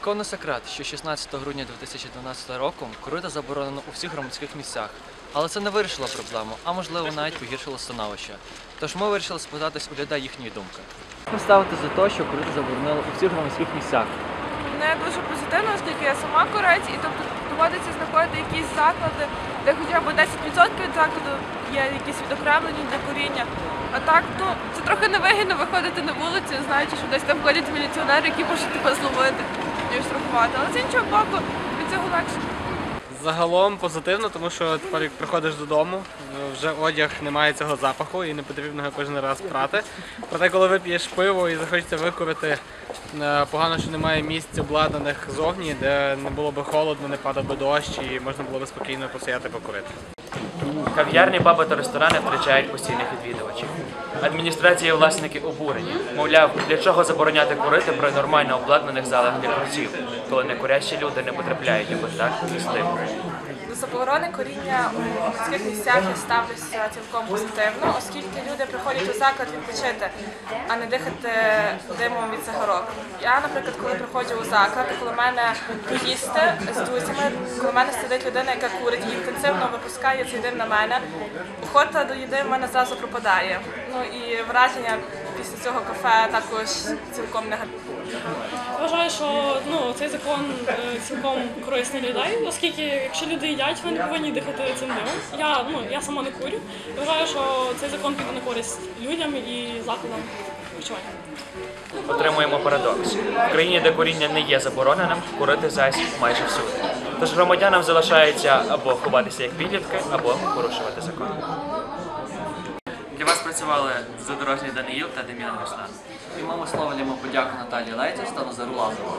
Кого секрет, що 16 грудня 2012 року курити заборонено у всіх громадських місцях. Але це не вирішило проблему, а можливо навіть погіршило становище. Тож ми вирішили спитатись у людей їхньої думки. Як ставити за те, що курити заборонили у всіх громадських місцях? Не дуже позитивно, оскільки я сама курець, і тобто доводиться знаходити якісь заклади, де хоча б 10% від закладу є якісь відокремлені для куріння. А так, ну це трохи невигідно виходити на вулицю, знаючи, що десь там ходять міліціонери, які можуть тебе зловити і штрафувати. Але з іншого боку, від цього легше. Загалом позитивно, тому що тепер як приходиш додому, вже одяг не має цього запаху і не потрібно його кожен раз прати. Проте, коли вип'єш пиво і захочеться викурити, е, погано, що немає місць обладнаних зовні, де не було би холодно, не падав би дощ і можна було би спокійно посидіти покурити. Кав'ярні, баби та ресторани втрачають постійних відвідувачів. Адміністрація і власники обурені. Мовляв, для чого забороняти курити при нормально обладнаних залах для курців, коли некурящі люди не потрапляють у контакт з тим. Заборони коріння у громадських місцях я ставлюся цілком позитивно, оскільки люди приходять у заклад відпочити, а не дихати димом від цигарок. Я, наприклад, коли приходжу у заклад, коли мене поїсти з друзями, коли мене сидить людина, яка курить і інтенсивно випускає цей дим на мене, охота до їди в мене зразу пропадає. Ну і враження після цього кафе також цілком негативне. Вважаю, що ну, цей закон е, цілком корисний людей, оскільки якщо люди їдять, вони не повинні дихати цим димом. Я, ну, я сама не курю. Вважаю, що цей закон піде на користь людям і закладам харчування. Отримуємо парадокс. В країні, де куріння не є забороненим, курити зась майже всюди. Тож громадянам залишається або ховатися як підлітки, або порушувати закон. Для вас працювали задорожній Даниїл та Дем'ян Руслан. І ми лімо подяку Наталії Лейтіс та Назару Лазову.